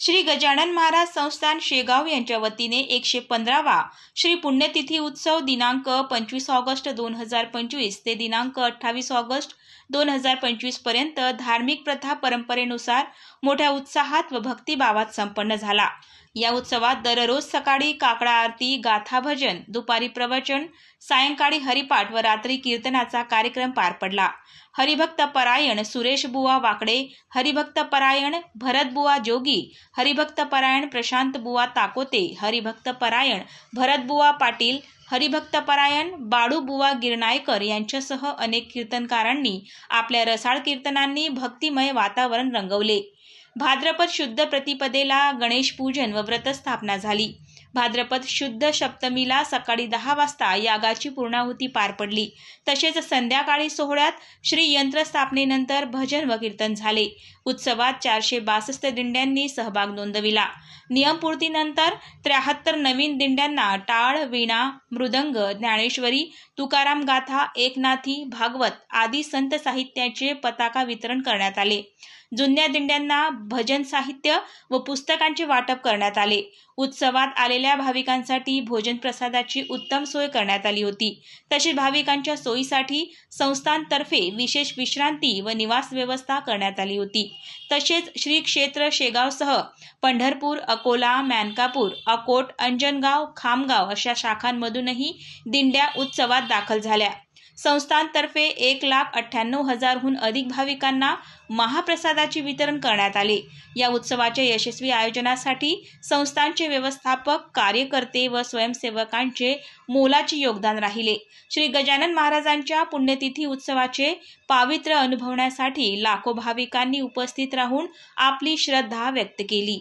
श्री गजानन महाराज संस्थान शेगाव यांच्या वतीने एकशे पंधरावा श्री पुण्यतिथी उत्सव दिनांक पंचवीस ऑगस्ट दोन हजार पंचवीस ते दिनांक अठ्ठावीस ऑगस्ट दोन हजार पंचवीसपर्यंत धार्मिक प्रथा परंपरेनुसार मोठ्या उत्साहात व भक्तिभावात संपन्न झाला. या उत्सवात दररोज सकाळी काकडा आरती गाथा भजन दुपारी प्रवचन सायंकाळी हरिपाठ व रात्री कीर्तनाचा कार्यक्रम पार पडला. हरिभक्त परायण सुरेश बुवा वाकडे हरिभक्त परायण भरतबुवा जोगी हरिभक्त परायण प्रशांत बुवा ताकोते हरिभक्त परायण भरतबुवा पाटील हरिभक्त परायण बाळू गिरणायकर यांच्यासह अनेक कीर्तनकारांनी आपल्या रसाळ कीर्तनांनी भक्तिमय वातावरण रंगवले. भाद्रपद शुद्ध प्रतिपदेला गणेश पूजन व व्रतस्थापना झाली. भाद्रपद शुद्ध सप्तमीला सकाळी दहा वाजता यागाची पूर्णाहुती पार पडली. तसेच संध्याकाळी सोहळ्यात श्री यंत्रस्थापनेनंतर भजन व कीर्तन झाले. उत्सवात चारशे बासष्ट दिंड्यांनी सहभाग नोंदविला. नियमपूर्तीनंतर त्र्याहत्तर नवीन दिंड्यांना टाळ वीणा मृदंग ज्ञानेश्वरी तुकाराम गाथा एकनाथी भागवत आदी संत साहित्याचे पताका वितरण करण्यात आले. जुन्या दिंड्यांना भजन साहित्य व पुस्तकांचे वाटप करण्यात आले. उत्सवात आले आलेल्या भाविकांसाठी भोजन प्रसादाची उत्तम सोय करण्यात आली होती. तसेच भाविकांच्या सोयीसाठी संस्थांतर्फे विशेष विश्रांती व निवास व्यवस्था करण्यात आली होती. तसेच श्री क्षेत्र शेगावसह पंढरपूर अकोला मॅनकापूर अकोट अंजनगाव खामगाव अशा शाखांमधूनही दिंड्या उत्सवात दाखल झाल्या. संस्थांतर्फे एक लाख अठ्ठ्याण्णव हजारहून अधिक भाविकांना महाप्रसादाचे वितरण करण्यात आले. या उत्सवाच्या यशस्वी आयोजनासाठी संस्थांचे व्यवस्थापक कार्यकर्ते व स्वयंसेवकांचे मोलाचे योगदान राहिले. श्री गजानन महाराजांच्या पुण्यतिथी उत्सवाचे पावित्र्य अनुभवण्यासाठी लाखो भाविकांनी उपस्थित राहून आपली श्रद्धा व्यक्त केली.